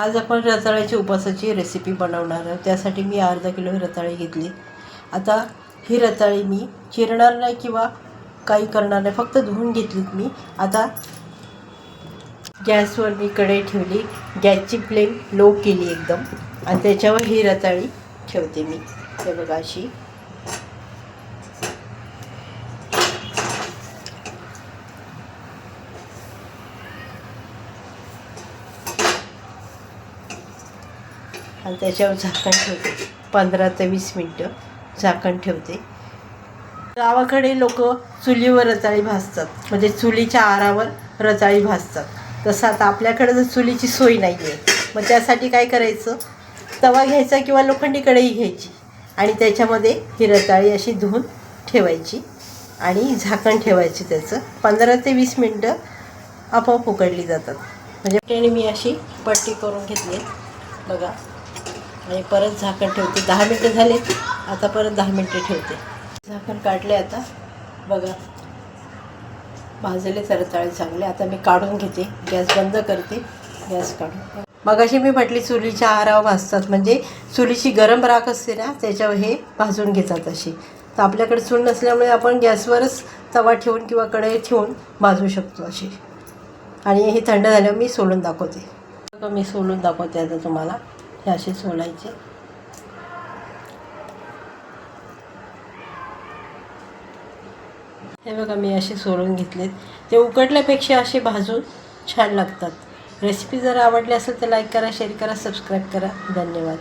आज आपण रताळ्याची उपासाची रेसिपी बनवणार आहोत. त्यासाठी मी अर्धा किलो रताळी घेतली. आता ही रताळी मी चिरणार नाही किंवा काही करणार नाही फक्त धुवून घेतलीत मी. आता गॅसवर मी कढई ठेवली. गॅसची फ्लेम लो केली एकदम. आणि त्याच्यावर ही रताळी ठेवते मी. हे बघा अशी. आणि त्याच्यावर झाकण ठेवते. पंधरा ते वीस मिनटं झाकण ठेवते. गावाकडे लोक चुलीवर रताळी भाजतात. म्हणजे चुलीच्या आरावर रताळी भाजतात. तसं आता आपल्याकडे जर चुलीची सोय नाही आहे मग त्यासाठी काय करायचं? तवा घ्यायचा किंवा लोखंडी कढई घ्यायची. आणि त्याच्यामध्ये ही रताळी अशी धुवून ठेवायची. आणि झाकण ठेवायची त्याचं. पंधरा ते वीस मिनटं आपोआप उकडली जातात. म्हणजे त्याने मी अशी पट्टी करून घेतली बघा. आणि परत झाकण ठेवते. दहा मिनटं झाले. आता परत दहा मिनटं ठेवते. झाकण काढले आता. बघा. भाजले तर चांगले. आता मी काढून घेते. गॅस बंद करते. गॅस काढून. मगाशी मी म्हटली चुलीच्या आहारावर भाजतात. म्हणजे चुलीची गरम राख असते ना त्याच्यावर हे भाजून घेतात अशी तर आपल्याकडे चूल नसल्यामुळे आपण गॅसवरच तवा ठेवून किंवा कढई ठेवून भाजू शकतो अशी आणि हे थंड झाल्यावर मी सोलून दाखवते. मी सोलून दाखवते आता तुम्हाला. हे असे सोलायचे. हे बघा मी असे सोलून घेतलेत. ते उकडल्यापेक्षा असे भाजून छान लागतात. रेसिपी जर आवडली असेल तर लाईक करा शेअर करा सबस्क्राईब करा. धन्यवाद.